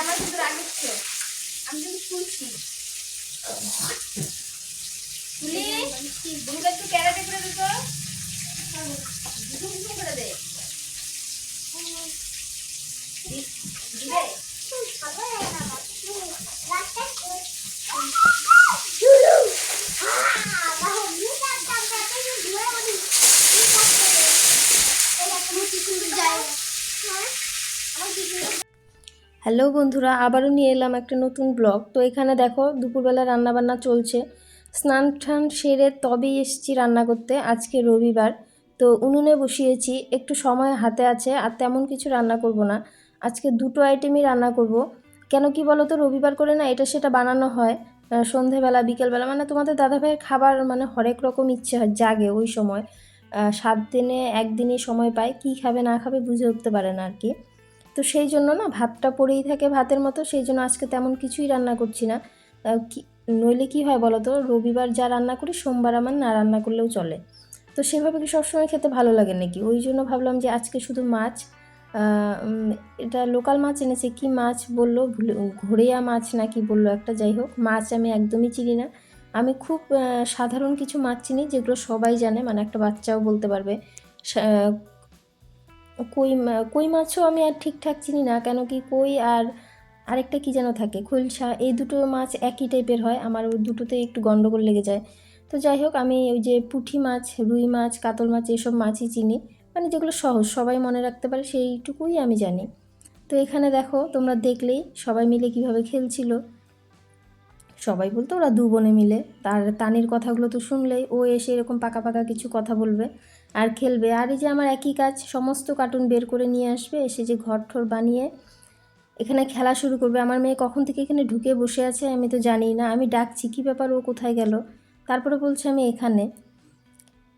আমার কিন্তু রাগিচ্ছে আমি কিন্তু শুনছি তুলি বুড়িটা একটু ক্যারাটে করে দিত দুটো করে দি- দিবে হ্যালো বন্ধুরা, আবারও নিয়ে এলাম একটা নতুন ব্লগ। তো এখানে দেখো, দুপুরবেলা রান্নাবান্না চলছে। স্নান টান সেরে তবেই এসেছি রান্না করতে, আজকে রবিবার। তো উনুনে বসিয়েছি, একটু সময় হাতে আছে, আর তেমন কিছু রান্না করব না। আজকে দুটো আইটেমই রান্না করব। কেন কি বলো তো রবিবার করে না এটা সেটা বানানো হয় সন্ধেবেলা, বিকেলবেলা। মানে তোমাদের দাদাভাইয়ের খাবার মানে হরেক রকম ইচ্ছে হয়, জাগে ওই সময়। সাত দিনে একদিনই সময় পায়, কী খাবে না খাবে বুঝে উঠতে পারে না আর কি। তো সেই জন্য না ভাতটা পড়েই থাকে ভাতের মতো, সেই জন্য আজকে তেমন কিছুই রান্না করছি না। নইলে কি হয় বলো তো রবিবার যা রান্না করি সোমবার আমার না রান্না করলেও চলে। তো সেভাবে কি সবসময় খেতে ভালো লাগে নাকি? ওই জন্য ভাবলাম যে আজকে শুধু মাছ এটা লোকাল মাছ এনেছে, কি মাছ বলল ঘোড়িয়া মাছ না কি বলল একটা, যাই হোক, মাছ আমি একদমই চিনি না। আমি খুব সাধারণ কিছু মাছ চিনি যেগুলো সবাই জানে মানে একটা বাচ্চাও বলতে পারবে। কই কই মাছও আমি আর ঠিকঠাক চিনি না, কেন কি কই আর আরেকটা কি যেন থাকে, খৈলসা, এই দুটো মাছ একই টাইপের হয়, আমার ওই দুটোতে একটু গন্ডগোল লেগে যায়। তো যাই হোক, আমি ওই যে পুঁটি মাছ, রুই মাছ, কাতল মাছ, এসব মাছই চিনি মানে যেগুলো সহজ, সবাই মনে রাখতে পারে সেইটুকুই আমি জানি। তো এখানে দেখো, তোমরা দেখলেই সবাই মিলে কীভাবে খেলছিল। সবাই বলতো ওরা দু বোনে মিলে, তার তানির কথাগুলো তো শুনলেই, ও এসে এরকম পাকা পাকা কিছু কথা বলবে। আর খেলবে। আর এই যে আমার একই কাজ, সমস্ত কার্টুন বের করে নিয়ে আসবে, এসে যে ঘর ঠোর বানিয়ে এখানে খেলা শুরু করবে। আমার মেয়ে কখন থেকে এখানে ঢুকে বসে আছে আমি তো জানি না। আমি ডাকছি, কী ব্যাপার, ও কোথায় গেল? তারপরে বলছে আমি এখানে।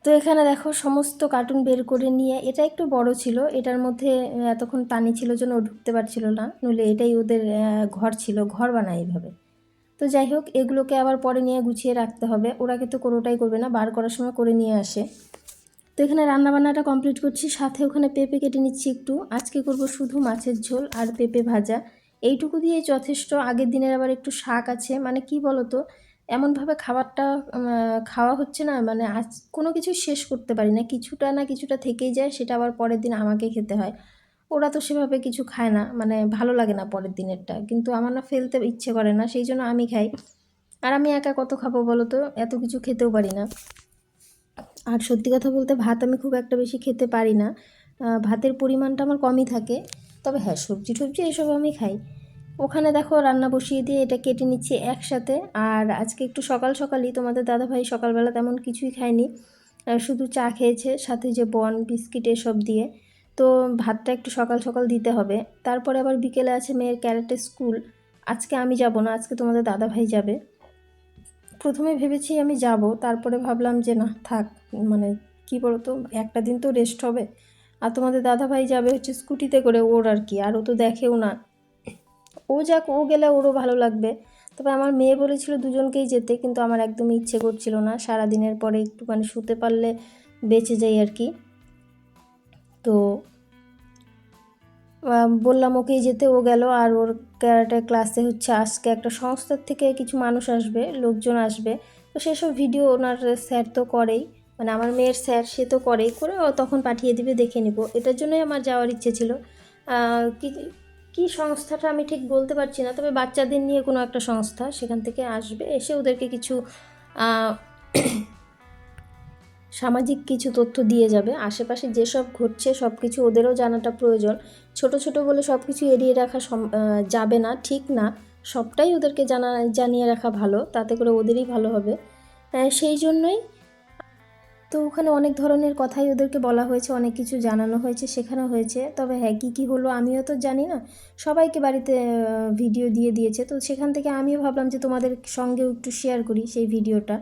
তো এখানে দেখো, সমস্ত কার্টুন বের করে নিয়ে, এটা একটু বড় ছিল, এটার মধ্যে এতক্ষণ পানি ছিল জন্য ও ঢুকতে পারছিল না, নইলে এটাই ওদের ঘর ছিল, ঘর বানায় এইভাবে। তো যাই হোক, এগুলোকে আবার পরে নিয়ে গুছিয়ে রাখতে হবে। ওরা কিন্তু কোনোটাই করবে না, বার করার সময় করে নিয়ে আসে। তো এখানে রান্নাবান্নাটা কমপ্লিট করছি। সাথে ওখানে পেঁপে কেটে নিচ্ছি একটু। আজকে করব শুধু মাছের ঝোল আর পেঁপে ভাজা। এইটুকু দিয়ে যথেষ্ট। আগের দিনের আবার একটু শাক আছে। মানে কি বলো তো এমনভাবে খাবারটা খাওয়া হচ্ছে না। মানে আজ কোনো কিছু শেষ করতে পারি না। কিছুটা না কিছুটা থেকেই যায়। সেটা আবার পরের দিন আমাকে খেতে হয়। ওরা তো সেভাবে কিছু খায় না। মানে ভালো লাগে না পরের দিনেরটা। কিন্তু আমার না ফেলতে ইচ্ছে করে না। সেই জন্য আমি খাই। আর আমি একা কত খাব বলো তো এত কিছু খেতেও পারি না। আর সত্যি কথা বলতে ভাত আমি খুব একটা বেশি খেতে পারি না। ভাতের পরিমাণটা আমার কমই থাকে। তবে হ্যাঁ সবজি টবজি এসব আমি খাই। ওখানে দেখো রান্না বসিয়ে দিয়ে এটা কেটে নিচ্ছি একসাথে। আর আজকে একটু সকাল সকালই তোমাদের দাদাভাই সকালবেলা তেমন কিছুই খায়নি। শুধু চা খেয়েছে, সাথে যে বন, বিস্কিট এসব দিয়ে। তো ভাতটা একটু সকাল সকাল দিতে হবে। তারপরে আবার বিকেলে আছে মেয়ের ক্যারেটে স্কুল। আজকে আমি যাব না, আজকে তোমাদের দাদাভাই যাবে। প্রথমে ভেবেছি আমি যাব, তারপরে ভাবলাম যে না, থাক মানে কি বলতো, একটা দিন তো রেস্ট হবে। আর তোমাদের দাদাভাই যাবে হচ্ছে স্কুটিতে করে ওর আর কি, আর ও তো দেখেও না। ও যাক, ও গেলে ওরও ভালো লাগবে। তবে আমার মেয়ে বলেছিল দুজনকেই যেতে, কিন্তু আমার একদমই ইচ্ছে করছিল না। সারা দিনের পরে একটুখানি শুতে পারলে বেঁচে যাই আর কি। তো বললাম ওকেই যেতে, ও গেল। আর ওর ক্যারাটে ক্লাসে হচ্ছে আজকে একটা সংস্থার থেকে কিছু মানুষ আসবে, লোকজন আসবে। তো সেসব ভিডিও ওনার স্যার তো করেই মানে আমার মেয়ের স্যার, সে তো করেই। করে ও তখন পাঠিয়ে দিবে, দেখে নিব। এটার জন্যই আমার যাওয়ার ইচ্ছে ছিল। কি কি সংস্থাটা আমি ঠিক বলতে পারছি না, তবে বাচ্চাদের নিয়ে কোনো একটা সংস্থা সেখান থেকে আসবে। এসে ওদেরকে কিছু সামাজিক কিছু তথ্য দিয়ে যাবে। আশেপাশে যেসব ঘটছে সব কিছু ওদেরও জানাটা প্রয়োজন। ছোট ছোট বলে সব কিছু এড়িয়ে রাখা যাবে না, ঠিক না। সবটাই ওদেরকে জানা, জানিয়ে রাখা ভালো, তাতে করে ওদেরই ভালো হবে। সেই জন্যই তো ওখানে অনেক ধরনের কথাই ওদেরকে বলা হয়েছে, অনেক কিছু জানানো হয়েছে, শেখানো হয়েছে। তবে হ্যাঁ কী কী হলো আমিও তো জানি না। সবাইকে বাড়িতে ভিডিও দিয়ে দিয়েছে। তো সেখান থেকে আমিও ভাবলাম যে তোমাদের সঙ্গেও একটু শেয়ার করি সেই ভিডিওটা।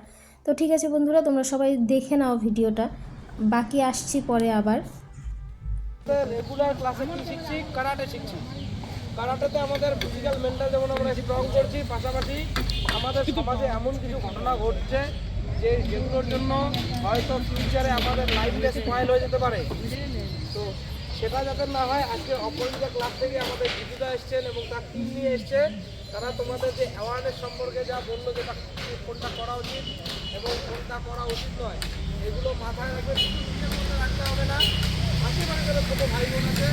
তো ঠিক আছে বন্ধুরা, তোমরা সবাই দেখে নাও ভিডিওটা। বাকি আসছি পরে আবার। রেগুলার ক্লাসে কি শিখছি? কারাটে শিখছি। কারাটেতে আমাদের ফিজিক্যাল মেন্টাল যেমন আমরা স্ট্রং করছি, পাশাপাশি আমাদের সমাজে এমন কিছু ঘটনা ঘটছে যে যেগুলোর জন্য হয়তো ফিউচারে আমাদের লাইফটা স্পয়েল হয়ে যেতে পারে। তো সেটা যাতে না হয়, আজকে অপরাজিতা ক্লাব থেকে আমাদের জিতুদা এসছেন এবং তার টিম নিয়ে এসছে। তারা তোমাদের যে অ্যাওয়ারনেস সম্পর্কে যা বলল যেটা কোনটা করা উচিত। এবং কোনটা করা উচিত নয়। এগুলো মাথায় রাখবে, শুধু নিজের মধ্যে রাখতে হবে না। আশেপাশে যারা ছোটো ভাই বোন আছে,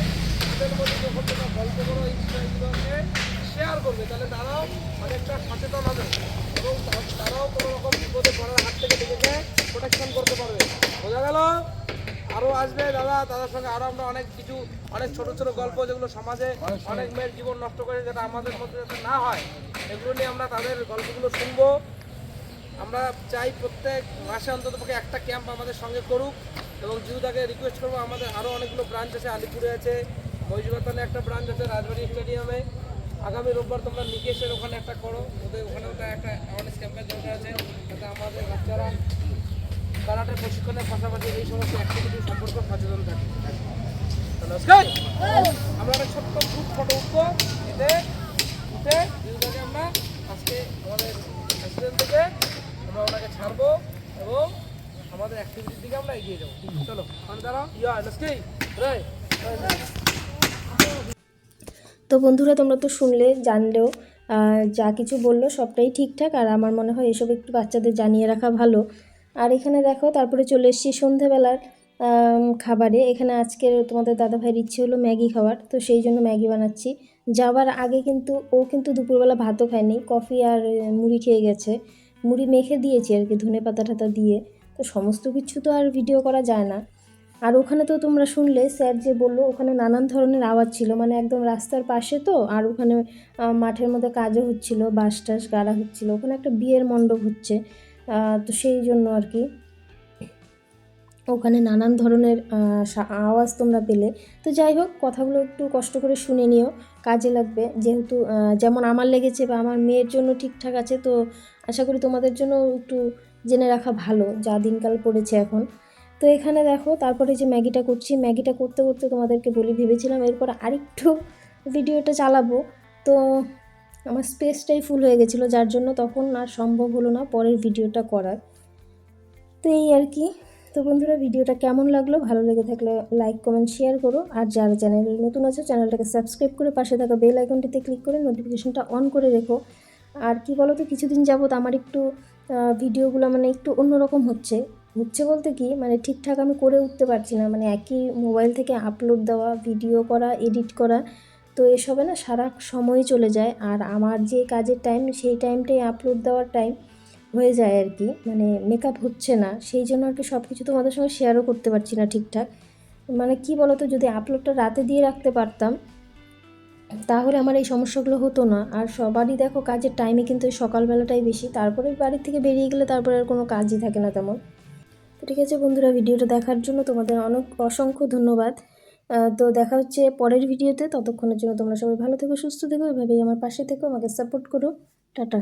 তাদের মধ্যে যখন তোমরা গল্প করো, এই বিষয়গুলোকে শেয়ার করবে, তাহলে তারাও অনেকটা সচেতন হবে এবং তারাও কোনো রকম বিপদে পড়ার হাত থেকে নিজেকে প্রোটেকশন করতে পারবে। বোঝা গেল? আরও আসবে দাদা দাদার সঙ্গে আরও আমরা অনেক কিছু, অনেক ছোট ছোট গল্প যেগুলো সমাজে অনেক মেয়ের জীবন নষ্ট করে, যেটা আমাদের মধ্যে যাতে না হয়, এগুলো নিয়ে আমরা তাদের গল্পগুলো শুনব। আমরা চাই প্রত্যেক মাসে অন্তত পক্ষে একটা ক্যাম্প আমাদের সঙ্গে করুক এবং জিউদাকে রিকোয়েস্ট করব আমাদের আরও অনেকগুলো ব্রাঞ্চ আছে আলিপুরে আছে মহিষবাতানে একটা ব্রাঞ্চ আছে রাজবাড়ি স্টেডিয়ামে আগামী রোববার তোমরা নিকেশের ওখানে একটা করো ওদের ওখানে ওটা একটা অ্যাওয়ারনেস ক্যাম্পের দরকার আছে যাতে আমাদের বাচ্চারা কারাটে প্রশিক্ষণের পাশাপাশি এই সমস্ত অ্যাক্টিভিটি সম্পর্কে সচেতন থাকে। আমরা একটা ছোট্ট গ্রুপ ফটো উঠবো এতে উঠে জিউদাকে আমরা আজকে আমাদের প্রেসিডেন্ট থেকে আমরা ওনাকে ছাড়বো এবং আমাদের অ্যাক্টিভিটির দিকে আমরা এগিয়ে যাব। চলো মানে দাঁড়াও। ইয়া আজকে রে। তো বন্ধুরা তোমরা তো শুনলে জানলেও যা কিছু বলল সবটাই ঠিকঠাক আর আমার মনে হয় এসব একটু বাচ্চাদের জানিয়ে রাখা ভালো। আর এখানে দেখো তারপরে চলে এসেছি সন্ধেবেলার খাবারে। এখানে আজকের তোমাদের দাদাভাইয়ের ইচ্ছে হলো ম্যাগি খাওয়ার তো সেই জন্য ম্যাগি বানাচ্ছি। যাওয়ার আগে কিন্তু ও কিন্তু দুপুরবেলা ভাতও খায়নি কফি আর মুড়ি খেয়ে গেছে। মুড়ি মেখে দিয়েছি আর কি ধনে পাতা টাতা দিয়ে। তো সমস্ত কিছু তো আর ভিডিও করা যায় না। আর ওখানে তো তোমরা শুনলে, স্যার যে বলল ওখানে নানান ধরনের আওয়াজ ছিল মানে একদম রাস্তার পাশে তো, আর ওখানে মাঠের মধ্যে কাজও হচ্ছিল বাস টাস গাড়া হচ্ছিল, ওখানে একটা বিয়ের মণ্ডপ হচ্ছে তো সেই জন্য আর কি। ওখানে নানান ধরনের আওয়াজ তোমরা পেলে। তো যাই হোক, কথাগুলো একটু কষ্ট করে শুনে নিও, কাজে লাগবে। যেহেতু যেমন আমার লেগেছে বা আমার মেয়ের জন্য ঠিকঠাক আছে, তো আশা করি তোমাদের জন্য একটু জেনে রাখা ভালো, যা দিনকাল পড়েছে এখন। তো এখানে দেখো, তারপরে যে ম্যাগিটা করছি, ম্যাগিটা করতে করতে তোমাদেরকে বলি, ভেবেছিলাম এরপর আরেকটু ভিডিওটা চালাবো। তো আমার স্পেসটাই ফুল হয়ে গেছিল, যার জন্য তখন আর সম্ভব হলো না পরের ভিডিওটা করার। তো এই আর কি। তো বন্ধুরা, ভিডিওটা কেমন লাগল? ভালো লেগে থাকলে লাইক কমেন্ট শেয়ার করো। আর যারা চ্যানেলে নতুন আছে, চ্যানেলটাকে সাবস্ক্রাইব করে পাশে থাকা বেল আইকনটিতে ক্লিক করে নোটিফিকেশনটা অন করে রেখো। আর কি বলো তো কিছুদিন যাবত আমার একটু ভিডিওগুলো মানে একটু অন্যরকম হচ্ছে। হচ্ছে বলতে কি মানে ঠিকঠাক আমি করে উঠতে পারছি না। মানে একই মোবাইল থেকে আপলোড দেওয়া ভিডিও করা এডিট করা, তো এসবে না সারা সময় চলে যায়। আর আমার যে কাজের টাইম সেই টাইমটাই আপলোড দেওয়ার টাইম হয়ে যায় আর কি। মানে মেকআপ হচ্ছে না। সেই জন্য আর কি সব কিছু তোমাদের সঙ্গে শেয়ারও করতে পারছি না ঠিকঠাক। মানে কি বলতো, যদি আপলোডটা রাতে দিয়ে রাখতে পারতাম তাহলে আমার এই সমস্যাগুলো হতো না। আর সবারই দেখো কাজের টাইমে কিন্তু সকালবেলাটাই বেশি। তারপরে বাড়ির থেকে বেরিয়ে গেলে তারপরে আর কোনো কাজই থাকে না তেমন। তো ঠিক আছে বন্ধুরা, ভিডিওটা দেখার জন্য তোমাদের অনেক অসংখ্য ধন্যবাদ। তো দেখা হচ্ছে পরের ভিডিওতে। ততক্ষণের জন্য তোমরা সবাই ভালো থেকো, সুস্থ থেকো। এভাবেই আমার পাশে থেকো, আমাকে সাপোর্ট করো। টাটা।